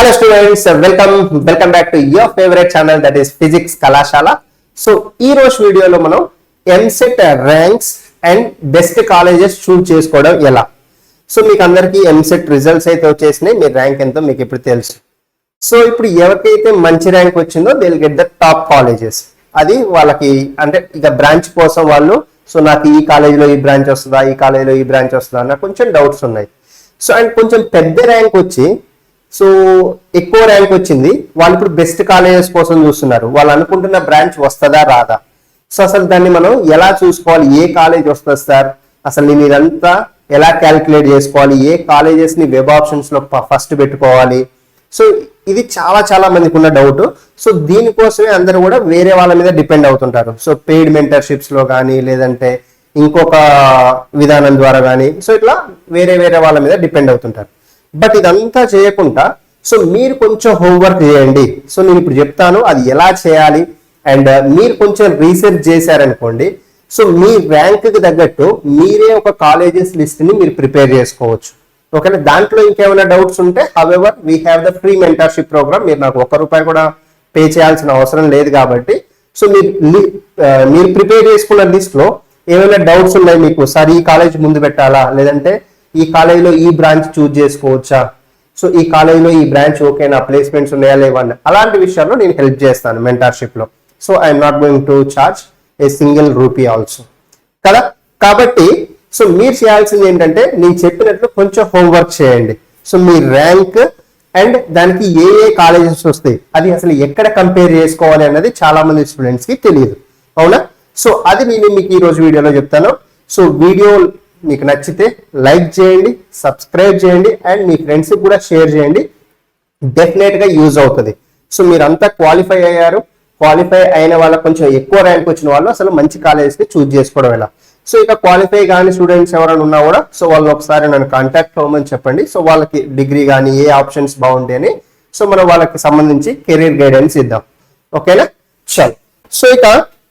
Hello students welcome welcome back to your favourite channel that is physics కళాశాల so ఈ రోజు వీడియోలో మనం EAMCET ranks and best colleges choose చేసుకోవడం ఎలా? సో మీకు అందరికీ ఎంసెట్ రిజల్ట్స్ అయితే వచ్చేసినాయి. మీ ర్యాంక్ ఎంతో మీకు ఇప్పుడు తెలుసు. సో ఇప్పుడు ఎవరికైతే మంచి ర్యాంక్ వచ్చిందో they get the top colleges అది వాళ్ళకి అంటే ఇక బ్రాంచ్ కోసం వాళ్ళు సో నాకు ఈ కాలేజీలో ఈ బ్రాంచ్ వస్తుందా? ఈ కాలేజీలో ఈ బ్రాంచ్ వస్తుందా? అన్న కొంచెం డౌట్స్ ఉన్నాయి. సో అండ్ కొంచెం పెద్ద ర్యాంక్ వచ్చి సో ఎక్కువ ర్యాంక్ వచ్చింది. వాళ్ళు ఇప్పుడు బెస్ట్ కాలేజెస్ కోసం చూస్తున్నారు. వాళ్ళు అనుకుంటున్న బ్రాంచ్ వస్తుందా రాదా? సో అసలు దాన్ని మనం ఎలా చూసుకోవాలి? ఏ కాలేజ్ వస్తుంది సార్? అసలు నేను ఇదంతా ఎలా క్యాలిక్యులేట్ చేసుకోవాలి? ఏ కాలేజెస్ని వెబ్ ఆప్షన్స్లో ఫస్ట్ పెట్టుకోవాలి? సో ఇది చాలా చాలా మందికి ఉన్న డౌట్ సో దీనికోసమే అందరూ కూడా వేరే వాళ్ళ మీద డిపెండ్ అవుతుంటారు. సో పెయిడ్ మెంటర్షిప్స్లో కానీ లేదంటే ఇంకొక విధానం ద్వారా కానీ సో ఇట్లా వేరే వేరే వాళ్ళ మీద డిపెండ్ అవుతుంటారు. బట్ ఇదంతా చేయకుండా సో మీరు కొంచెం హోంవర్క్ చేయండి. సో నేను ఇప్పుడు చెప్తాను అది ఎలా చేయాలి? అండ్ మీరు కొంచెం రీసెర్చ్ చేశారనుకోండి సో మీ ర్యాంక్కి తగ్గట్టు మీరే ఒక కాలేజెస్ లిస్ట్ని మీరు ప్రిపేర్ చేసుకోవచ్చు. ఓకేనా దాంట్లో ఇంకేమైనా డౌట్స్ ఉంటే however we have the free mentorship programme మీరు నాకు ఒక్క రూపాయి కూడా పే చేయాల్సిన అవసరం లేదు కాబట్టి సో మీరు లి- మీరు ప్రిపేర్ చేసుకున్న లిస్ట్లో ఏమైనా డౌట్స్ ఉన్నాయి మీకు? సార్ ఈ కాలేజ్ ముందు పెట్టాలా? లేదంటే ఈ కాలేజీలో ఈ బ్రాంచ్ చూజ్ చేసుకోవచ్చా? సో ఈ కాలేజీలో ఈ బ్రాంచ్ ఓకే నా ప్లేస్మెంట్స్ ఉన్నాయా? లేవా అని అలాంటి విషయాల్లో నేను హెల్ప్ చేస్తాను మెంటర్షిప్లో so I'm not going to charge a single rupee also. కదా? కాబట్టి సో మీరు చేయాల్సింది ఏంటంటే నేను చెప్పినట్లు కొంచెం హోంవర్క్ చేయండి. సో మీ ర్యాంక్ అండ్ దానికి ఏ ఏ కాలేజెస్ వస్తాయి అది అసలు ఎక్కడ కంపేర్ చేసుకోవాలి అన్నది చాలా మంది స్టూడెంట్స్కి తెలియదు. అవునా? సో అది నేను మీకు ఈ రోజు వీడియోలో చెప్తాను. సో వీడియో మీకు నచ్చితే లైక్ చేయండి సబ్స్క్రైబ్ చేయండి అండ్ మీ ఫ్రెండ్స్ కూడా షేర్ చేయండి. డెఫినెట్గా యూజ్ అవుతుంది. సో మీరంతా క్వాలిఫై అయ్యారు. క్వాలిఫై అయిన వాళ్ళకి కొంచెం ఎక్కువ ర్యాంక్ వచ్చిన వాళ్ళు అసలు మంచి కాలేజెస్కి చూజ్ చేసుకోవడం ఎలా? సో ఇక క్వాలిఫై కానీ స్టూడెంట్స్ ఎవరైనా ఉన్నా కూడా సో వాళ్ళని ఒకసారి నన్ను కాంటాక్ట్ అవ్వమని చెప్పండి. సో వాళ్ళకి డిగ్రీ కానీ ఏ ఆప్షన్స్ బాగుంటాయి అని. సో మనం వాళ్ళకి సంబంధించి కెరీర్ గైడెన్స్ ఇద్దాం. ఓకేనా? చల్. సో ఇక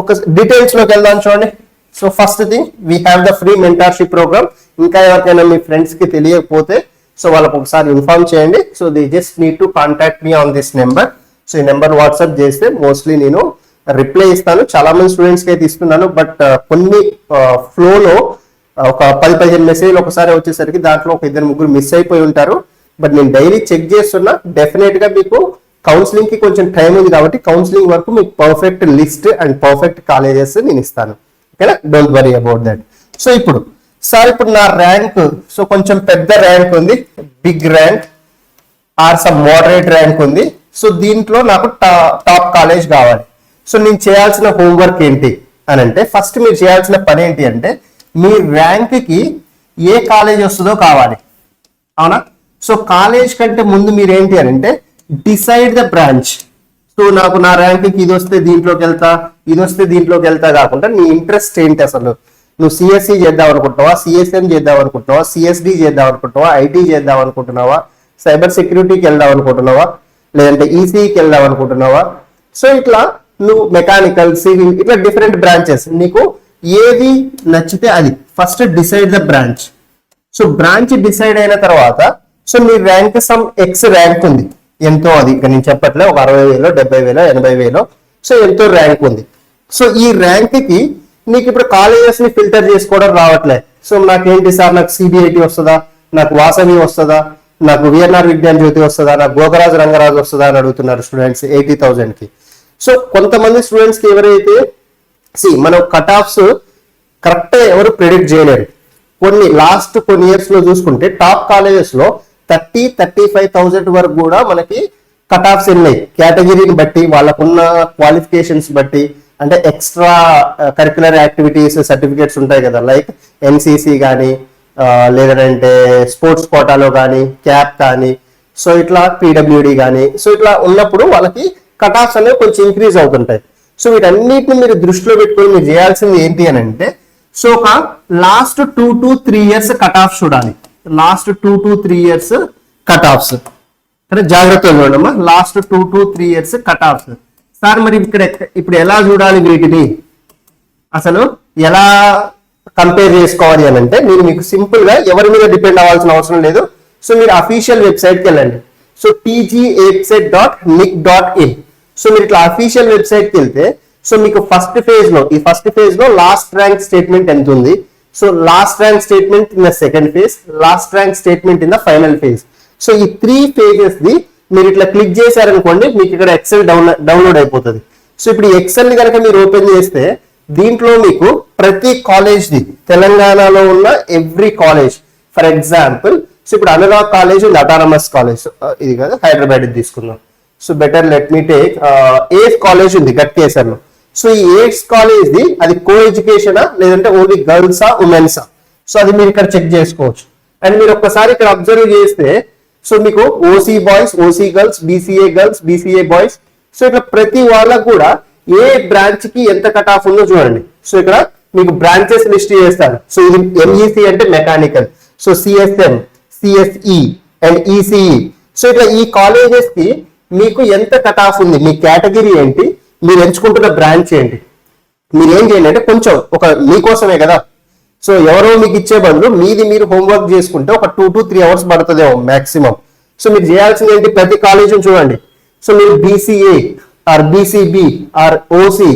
ఒక డీటెయిల్స్లోకి వెళ్దాం చూడండి. So first thing we have the free mentorship programme ఇంకా ఎవరికైనా మీ ఫ్రెండ్స్కి తెలియకపోతే సో వాళ్ళకి ఒకసారి ఇన్ఫార్మ్ చేయండి. So they just need to contact me on this number so ఈ నెంబర్ వాట్సాప్ చేస్తే మోస్ట్లీ నేను రిప్లై ఇస్తాను. చాలా మంది స్టూడెంట్స్కి అయితే ఇస్తున్నాను బట్ uh, కొన్ని uh, ఫ్లోలో uh, ఒక పది పదిహేను మెసేజ్లు ఒకసారి వచ్చేసరికి దాంట్లో ఒక ఇద్దరు ముగ్గురు మిస్ అయిపోయి ఉంటారు. బట్ నేను డైలీ చెక్ చేస్తున్నా. డెఫినెట్గా మీకు కౌన్సిలింగ్కి కొంచెం టైం ఉంది కాబట్టి కౌన్సిలింగ్ వరకు మీకు perfect list and perfect colleges నేను ఇస్తాను. ఓకేనా don't worry about that so ఇప్పుడు సార్ ఇప్పుడు నా ర్యాంక్ సో కొంచెం పెద్ద ర్యాంక్ ఉంది. Big rank or some moderate rank ఉంది. సో దీంట్లో నాకు టాప్ కాలేజ్ కావాలి. సో నేను చేయాల్సిన హోంవర్క్ ఏంటి అని అంటే ఫస్ట్ మీరు చేయాల్సిన పని ఏంటి అంటే మీ ర్యాంక్కి ఏ కాలేజ్ వస్తుందో కావాలి. అవునా? సో కాలేజ్ కంటే ముందు మీరు ఏంటి అని అంటే డిసైడ్ ద బ్రాంచ్ సో నాకు నా ర్యాంక్కి ఇది వస్తే దీంట్లోకి వెళ్తా ఇది వస్తే దీంట్లోకి వెళ్తా కాకుండా నీ ఇంట్రెస్ట్ ఏంటి అసలు? నువ్వు సిఎస్సి చేద్దాం అనుకుంటున్నావా? సిఎస్ఎం చేద్దాం అనుకుంటున్నావా? సిఎస్డి చేద్దాం అనుకుంటున్నావా? ఐటీ చేద్దాం అనుకుంటున్నావా? సైబర్ సెక్యూరిటీకి వెళ్దాం అనుకుంటున్నావా? లేదంటే ఈసీకి వెళ్దాం అనుకుంటున్నావా? సో ఇట్లా నువ్వు మెకానికల్ సివిల్ ఇట్లా డిఫరెంట్ బ్రాంచెస్ నీకు ఏది నచ్చితే అది. First decide the branch so branch decide అయిన తర్వాత సో మీ ర్యాంక్ సమ్ ఎక్స్ ర్యాంక్ ఉంది. ఎంతో అది. ఇక నేను చెప్పట్లే ఒక అరవై వేలో డెబ్బై వేలో ఎనభై వేలో. సో ఎంతో ర్యాంక్ ఉంది. సో ఈ ర్యాంక్కి నీకు ఇప్పుడు కాలేజెస్ని ఫిల్టర్ చేసుకోవడం రావట్లే. సో నాకేంటి సార్ నాకు సిబిఐటి వస్తుందా? నాకు వాసవి వస్తుందా? నాకు విఎన్ఆర్ విజ్ఞాన్ జ్యోతి వస్తుందా? నాకు గోగరాజు రంగరాజు వస్తుందా అని అడుగుతున్నారు స్టూడెంట్స్ ఎయిటీ థౌజండ్కి. సో కొంతమంది స్టూడెంట్స్కి ఎవరైతే సి మనం కట్ ఆఫ్స్ కరెక్ట్ ఎవరు ప్రిడిక్ట్ చేయలేరు. కొన్ని లాస్ట్ కొన్ని ఇయర్స్లో చూసుకుంటే టాప్ కాలేజెస్లో థర్టీ థర్టీ ఫైవ్ థౌసండ్ వరకు కూడా మనకి కట్ ఆఫ్స్ ఉన్నాయి. కేటగిరీని బట్టి వాళ్ళకున్న క్వాలిఫికేషన్స్ బట్టి అంటే ఎక్స్ట్రా కరిక్యులర్ యాక్టివిటీస్ సర్టిఫికేట్స్ ఉంటాయి కదా. లైక్ ఎన్సీసీ కానీ లేదంటే స్పోర్ట్స్ కోటాలో కానీ క్యాప్ కానీ సో ఇట్లా పీడబ్ల్యూడి కానీ సో ఇట్లా ఉన్నప్పుడు వాళ్ళకి కట్ ఆఫ్స్ అనేవి కొంచెం ఇంక్రీజ్ అవుతుంటాయి. సో వీటన్నిటిని మీరు దృష్టిలో పెట్టుకొని మీరు చేయాల్సింది ఏంటి అని అంటే సో ఒక last two to three years cut off చూడాలి. Last two to three years cut offs సరే జాగ్రత్తగా చూడమ్మా. Last two to three years cut offs sir మరి ఇక్కడ ఇప్పుడు ఎలా చూడాలి వీటిని? అసలు ఎలా కంపేర్ చేసుకోవాలి అని అంటే మీరు మీకు సింపుల్గా ఎవరి మీద డిపెండ్ అవ్వాల్సిన అవసరం లేదు. సో మీరు అఫీషియల్ వెబ్సైట్కి వెళ్ళండి. So TG website dot nic dot in so మీరు ఇట్లా అఫీషియల్ వెబ్సైట్కి వెళ్తే సో మీకు ఫస్ట్ ఫేజ్లో ఈ ఫస్ట్ ఫేజ్లో లాస్ట్ ర్యాంక్ స్టేట్మెంట్ ఎంత ఉంది? So last rank statement in the second phase last rank statement in the final phase so ఈ త్రీ ఫేజెస్ ది మీరు ఇట్లా క్లిక్ చేశారనుకోండి మీకు ఇక్కడ ఎక్సెల్ డౌన్ డౌన్లోడ్ అయిపోతుంది. సో ఇప్పుడు ఎక్సెల్ని కనుక మీరు ఓపెన్ చేస్తే దీంట్లో మీకు ప్రతి కాలేజ్ ది తెలంగాణలో ఉన్న every college for example so ఇప్పుడు Anurag college and autonomous college ఇది కదా హైదరాబాద్ తీసుకుందాం. So better let me take a college ఉంది గట్కేసర్లో సో ఈ ఎయిడ్స్ కాలేజ్ ది అది కో ఎడ్యుకేషనా లేదంటే ఓన్లీ గర్ల్సా ఉమెన్సా సో అది మీరు ఇక్కడ చెక్ చేసుకోవచ్చు. అండ్ మీరు ఒక్కసారి ఇక్కడ అబ్జర్వ్ చేస్తే సో మీకు OC boys OC girls BCA girls BCA boys so ఇక్కడ ప్రతి వాళ్ళకు కూడా ఏ బ్రాంచ్కి ఎంత కట్ ఆఫ్ ఉందో చూడండి. సో ఇక్కడ మీకు బ్రాంచెస్ లిస్ట్ చేస్తారు. సో ఇది ఎంఈసి అంటే mechanical so CSM CSE and ECE so ఇట్లా ఈ కాలేజెస్కి మీకు ఎంత కట్ ఆఫ్ ఉంది? మీ కేటగిరీ ఏంటి? మీరు ఎంచుకుంటున్న బ్రాంచ్ చేయండి మీరు ఏం చేయండి అంటే కొంచెం ఒక మీకోసమే కదా. సో ఎవరో మీకు ఇచ్చే బదులు మీది మీరు హోంవర్క్ చేసుకుంటే ఒక టూ టు త్రీ అవర్స్ పడుతుందేమో మాక్సిమం సో మీరు చేయాల్సింది ఏంటి? ప్రతి కాలేజీని చూడండి. సో మీరు BCA or BCB or OC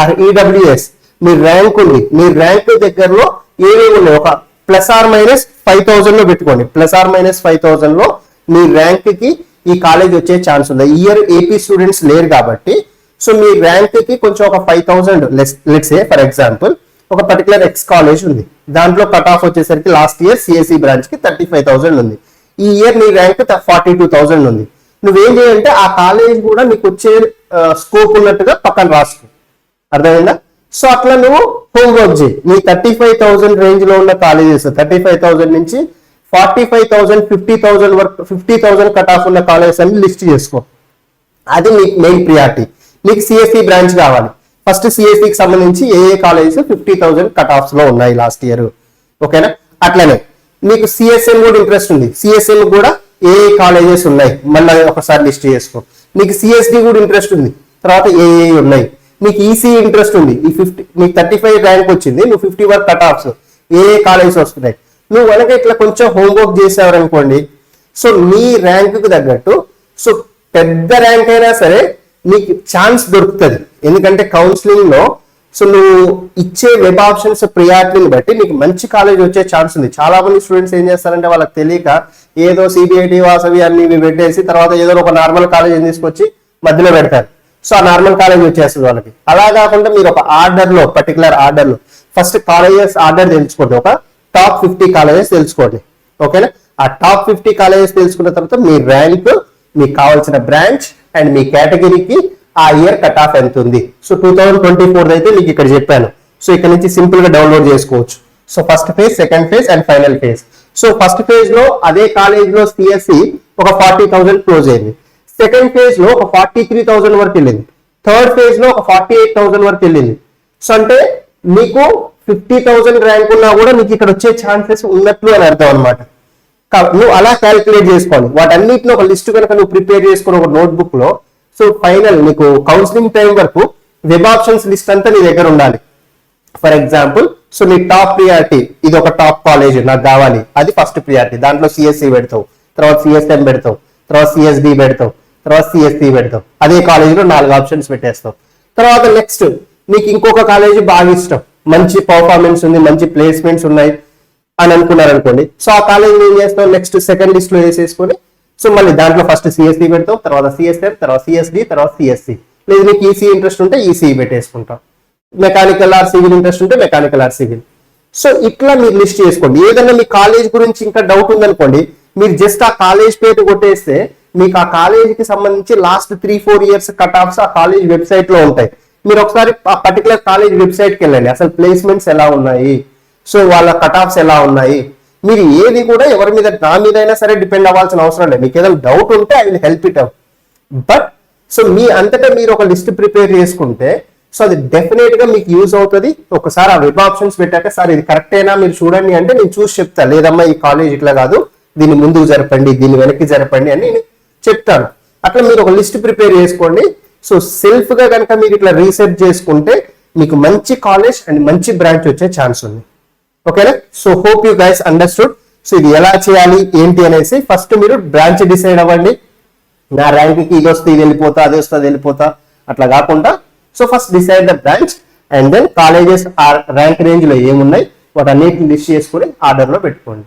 or EWS me rank ఉంది. మీ ర్యాంక్ దగ్గరలో ఏమేమి ఉన్నాయి? ఒక ప్లస్ ఆర్ మైనస్ ఫైవ్ థౌసండ్లో పెట్టుకోండి. ప్లస్ ఆర్ మైనస్ ఫైవ్ థౌసండ్లో మీ ర్యాంక్కి ఈ కాలేజ్ వచ్చే ఛాన్స్ ఉంది. ఇయర్ ఏపీ స్టూడెంట్స్ లేరు కాబట్టి సో మీ ర్యాంక్కి కొంచెం ఒక five thousand let's a for example ఒక పర్టికులర్ ఎక్స్ కాలేజ్ ఉంది. దాంట్లో కట్ ఆఫ్ వచ్చేసరికి లాస్ట్ ఇయర్ సిఎస్ఈ బ్రాంచ్కి థర్టీ ఫైవ్ థౌసండ్ ఉంది. ఈ ఇయర్ నీ ర్యాంక్ ఫార్టీ టూ థౌసండ్ ఉంది. నువ్వేం చేయాలంటే ఆ కాలేజ్ కూడా నీకు వచ్చే స్కోప్ ఉన్నట్టుగా పక్కన రాసుకో. అర్థమైందా? సో అట్లా నువ్వు హోంవర్క్ చేయి. నీ థర్టీ ఫైవ్ థౌసండ్ రేంజ్లో ఉన్న కాలేజెస్ థర్టీ ఫైవ్ థౌసండ్ నుంచి forty five thousand fifty thousand వరకు ఫిఫ్టీ థౌసండ్ కట్ ఆఫ్ ఉన్న కాలేజెస్ అన్ని లిస్ట్ చేసుకో. అది మీకు మెయిన్ ప్రియారిటీ మీకు సిఎస్సి బ్రాంచ్ కావాలి. ఫస్ట్ సిఎస్సికి సంబంధించి ఏ ఏ కాలేజెస్ ఫిఫ్టీ థౌసండ్ కట్ ఆఫ్స్లో ఉన్నాయి లాస్ట్ ఇయర్ ఓకేనా అట్లనే మీకు సిఎస్ఎం కూడా ఇంట్రెస్ట్ ఉంది. సిఎస్ఎం కూడా ఏ ఏ కాలేజెస్ ఉన్నాయి? మళ్ళీ ఒకసారి లిస్ట్ చేసుకో. మీకు సిఎస్డి కూడా ఇంట్రెస్ట్ ఉంది. తర్వాత ఏఏ ఉన్నాయి? మీకు ఈసీ ఇంట్రెస్ట్ ఉంది. ఈ ఫిఫ్టీ మీకు థర్టీ ఫైవ్ ర్యాంక్ వచ్చింది. నువ్వు ఫిఫ్టీ వరకు కట్ ఆఫ్స్ ఏ ఏ కాలేజెస్ వస్తున్నాయి? నువ్వు కనుక ఇట్లా కొంచెం హోంవర్క్ చేసావనుకోండి సో నీ ర్యాంక్కి తగ్గట్టు సో పెద్ద ర్యాంక్ అయినా సరే నీకు ఛాన్స్ దొరుకుతుంది. ఎందుకంటే కౌన్సిలింగ్లో సో నువ్వు ఇచ్చే వెబ్ ఆప్షన్స్ ప్రియారిటీని బట్టి నీకు మంచి కాలేజ్ వచ్చే ఛాన్స్ ఉంది. చాలా మంది స్టూడెంట్స్ ఏం చేస్తారంటే వాళ్ళకి తెలియక ఏదో సిబిఐటి వాసవి అన్ని ఇవి పెట్టేసి తర్వాత ఏదో ఒక నార్మల్ కాలేజ్ తీసుకొచ్చి మధ్యలో పెడతారు. సో ఆ నార్మల్ కాలేజ్ వచ్చేస్తుంది వాళ్ళకి. అలా కాకుండా మీరు ఒక ఆర్డర్లో పర్టికులర్ ఆర్డర్లో ఫస్ట్ కాలేజెస్ ఆర్డర్ తెలుసుకోండి. ఒక టాప్ ఫిఫ్టీ కాలేజెస్ తెలుసుకోండి. ఓకేనా? ఆ టాప్ ఫిఫ్టీ కాలేజెస్ తెలుసుకున్న తర్వాత మీ ర్యాంక్ మీకు కావాల్సిన బ్రాంచ్ అండ్ మీ కేటగిరీకి ఆ ఇయర్ కట్ ఆఫ్ ఎంత ఉంది. So two thousand twenty four అయితే మీకు ఇక్కడ చెప్పాను. సో ఇక్కడ నుంచి సింపుల్గా డౌన్లోడ్ చేసుకోవచ్చు. So first phase second phase and final phase. So first ఫేజ్లో అదే కాలేజ్లో సిఎస్సి ఒక ఫార్టీ థౌసండ్ క్లోజ్ అయింది. సెకండ్ ఫేజ్లో ఒక ఫార్టీ త్రీ థౌసండ్ వరకు వెళ్ళింది. థర్డ్ ఫేజ్లో ఒక ఫార్టీ ఎయిట్ థౌసండ్ వరకు వెళ్ళింది. సో అంటే మీకు ఫిఫ్టీ థౌసండ్ ర్యాంక్ ఉన్నా కూడా మీకు ఇక్కడ వచ్చే ఛాన్సెస్ ఉన్నట్లు అని అర్థం అనమాట నువ్వు అలా క్యాలిక్యులేట్ చేసుకోవాలి. వాటన్నిటిని ఒక లిస్ట్ కనుక నువ్వు ప్రిపేర్ చేసుకుని ఒక నోట్బుక్లో సో ఫైనల్ నీకు కౌన్సిలింగ్ టైం వరకు వెబ్ ఆప్షన్స్ లిస్ట్ అంతా నీ దగ్గర ఉండాలి. ఫర్ ఎగ్జాంపుల్ సో నీ టాప్ ప్రియారిటీ ఇది ఒక టాప్ కాలేజ్ నాకు కావాలి. అది ఫస్ట్ ప్రియారిటీ దాంట్లో సిఎస్సి పెడతావు. తర్వాత సిఎస్ఎం పెడతావు. తర్వాత సిఎస్బి పెడతావు. తర్వాత సిఎస్సి పెడతావు. అదే కాలేజీలో నాలుగు ఆప్షన్స్ పెట్టేస్తావు. తర్వాత నెక్స్ట్ నీకు ఇంకొక కాలేజ్ బాగా ఇష్టం. మంచి పర్ఫార్మెన్స్ ఉంది మంచి ప్లేస్మెంట్స్ ఉన్నాయి. అని అనుకున్నారు అనుకోండి సో ఆ కాలేజ్ ఏం చేస్తాం? నెక్స్ట్ సెకండ్ లిస్ట్లో వేసేసుకొని సో మళ్ళీ దాంట్లో ఫస్ట్ సిఎస్సి పెడతాం తర్వాత సిఎస్ఎఫ్ తర్వాత సిఎస్డి తర్వాత సిఎస్సి లేదు నీకు ఈసీ ఇంట్రెస్ట్ ఉంటే ఈసీ పెట్టేసుకుంటాం. మెకానికల్ ఆర్ సివిల్ ఇంట్రెస్ట్ ఉంటే మెకానికల్ ఆర్ సివిల్ సో ఇట్లా మీరు లిస్ట్ చేసుకోండి. ఏదైనా మీ కాలేజ్ గురించి ఇంకా డౌట్ ఉందనుకోండి మీరు జస్ట్ ఆ కాలేజ్ పేరు కొట్టేస్తే మీకు ఆ కాలేజీకి సంబంధించి last three four years cut offs ఆ కాలేజ్ వెబ్సైట్లో ఉంటాయి. మీరు ఒకసారి ఆ పర్టికులర్ కాలేజ్ వెబ్సైట్కి వెళ్ళండి. అసలు ప్లేస్మెంట్స్ ఎలా ఉన్నాయి? సో వాళ్ళ కట్ ఆఫ్స్ ఎలా ఉన్నాయి? మీరు ఏది కూడా ఎవరి మీద నా మీద అయినా సరే డిపెండ్ అవ్వాల్సిన అవసరం లేదు. మీకు ఏదైనా డౌట్ ఉంటే I will help it out but so మీ అంతటా మీరు ఒక లిస్ట్ ప్రిపేర్ చేసుకుంటే సో అది డెఫినెట్గా మీకు యూజ్ అవుతుంది. ఒకసారి ఆ వెబ్ ఆప్షన్స్ పెట్టాక సార్ ఇది కరెక్టేనా మీరు చూడండి. అంటే నేను చూసి చెప్తా. లేదమ్మా ఈ కాలేజ్ ఇట్లా కాదు. దీన్ని ముందుకు జరపండి దీన్ని వెనక్కి జరపండి అని నేను చెప్తాను. అట్లా మీరు ఒక లిస్ట్ ప్రిపేర్ చేసుకోండి. సో సెల్ఫ్గా కనుక మీరు ఇట్లా రీసెర్చ్ చేసుకుంటే మీకు మంచి కాలేజ్ అండ్ మంచి బ్రాంచ్ వచ్చే ఛాన్స్ ఉంది. ఓకేనా so hope you guys understood so ఇది ఎలా చేయాలి? ఏంటి అనేసి ఫస్ట్ మీరు బ్రాంచ్ డిసైడ్ అవ్వండి. నా ర్యాంక్కి ఇది వస్తే ఇది వెళ్ళిపోతా అది వస్తే అది వెళ్ళిపోతా. అట్లా కాకుండా so first decide the branch and then colleges ఆ ర్యాంక్ రేంజ్లో ఏమున్నాయి? వాటన్నిటిని లిస్ట్ చేసుకుని ఆర్డర్లో పెట్టుకోండి.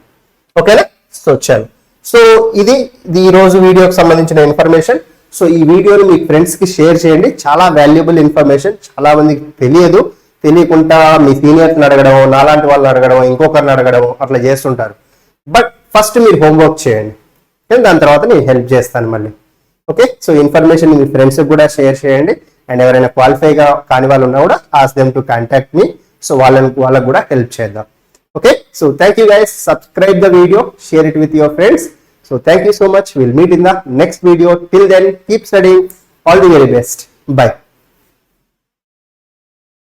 ఓకేనా సో చాలు. సో ఇది ఇది ఈ రోజు వీడియోకి సంబంధించిన ఇన్ఫర్మేషన్ సో ఈ వీడియోని మీ ఫ్రెండ్స్కి షేర్ చేయండి. చాలా వాల్యుబుల్ ఇన్ఫర్మేషన్ చాలా మందికి తెలియదు. తెలియకుండా మీ సీనియర్స్ని అడగడం నాలాంటి వాళ్ళని అడగడం ఇంకొకరిని అడగడం అట్లా చేస్తుంటారు. బట్ ఫస్ట్ మీరు హోంవర్క్ చేయండి. దాని తర్వాత నేను హెల్ప్ చేస్తాను మళ్ళీ. ఓకే సో ఇన్ఫర్మేషన్ మీ ఫ్రెండ్స్కి కూడా షేర్ చేయండి. అండ్ ఎవరైనా క్వాలిఫైగా కాని వాళ్ళు ఉన్నా కూడా ask them to contact me so వాళ్ళని వాళ్ళకు కూడా హెల్ప్ చేద్దాం. Okay so thank you guys subscribe the video share it with your friends so thank you so much will meet in the next video till then keep studying all the very best bye